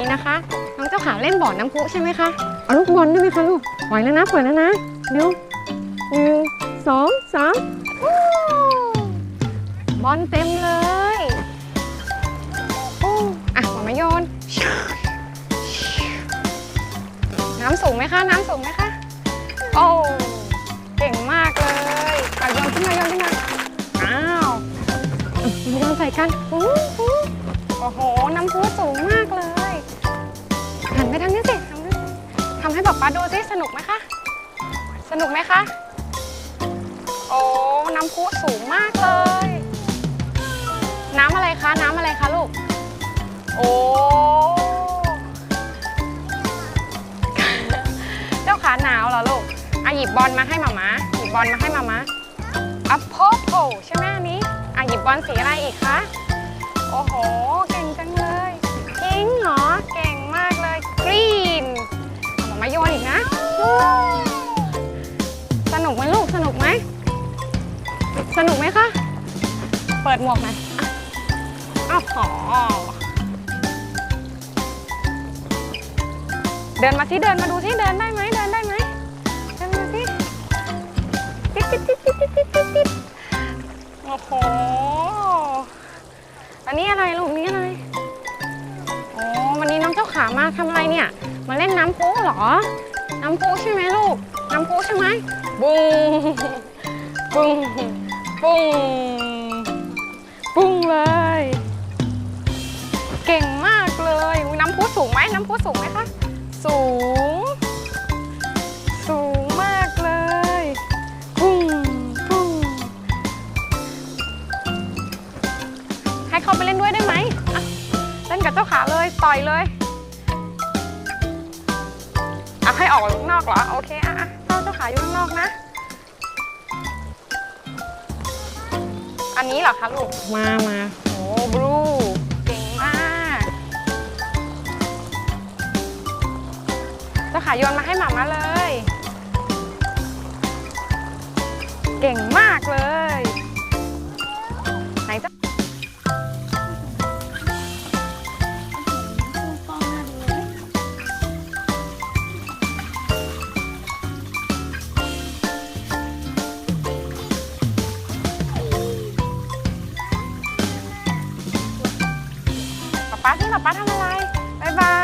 นี้นะคะน้องเจ้าขาเล่นบ่อน้ำพุใช่ไหมคะเอาลูกบอลได้ไหมคะลูกปล่อยแล้วนะปล่อยแล้วนะเดี๋ยวหนึ่งสองสามบอลเต็มเลยอู้อะหมอมาโยนน้ำสูงไหมคะ น้ำสูงไหมคะ โอ้เก่งมากเลยอะโยนขึ้นมาโยนขึ้นมาอ้าวมาโยนใส่กันอู้ำให้ป๊าป๊าดูสิสนุกไหมคะ สนุกไหมคะ โอ้ น้ำพุสูงมากเลย น้ำอะไรคะ น้ำอะไรคะลูก โอ้ เจ้าขาหนาวเหรอลูกอะหยิบบอลมาให้หมามาหยิบบอลมาให้หมามาอะพอโผใช่ไหมอันนี้อะหยิบบอลสีอะไรอีกคะ โอ้โห สนุกไหมคะ เปิดหมวกหน่อยอะอ้าวหอเดินมาสิเดินมาดูสิเดินได้ไหมเดินได้ไหมเดินมาสิติ๊ดติ๊ดติ๊ดติ๊ดติ๊ดติ๊ดติ๊ดโอ้โห อันนี้อะไรลูกนี่อะไรโอ้วันนี้น้องเจ้าขามาทำอะไรเนี่ย มาเล่นน้ำพุเหรอ น้ำพุใช่ไหมลูก น้ำพุใช่ไหมบุ้งบุ้ง บุ้งบุ้งเลย เก่งมากเลยน้ำพุสูงไหมน้ำพุสูงไหมคะ สูง สูงมากเลย ปุ้ง ปุ้ง ให้เขาไปเล่นด้วยได้ไหมเล่นกับเจ้าขาเลย ต่อยเลยอะให้ออกข้างนอกเหรอ โอเคอะอะเจ้าเจ้าขาอยู่ข้างนอกนะ อันนี้เหรอคะลูก มามาโอ้บลูเก่งมากเจ้าขาโยนมาให้หมามาเลย เก่งมากเลย ป๊าที่ป๊าป๊าทำอะไรบ๊ายบาย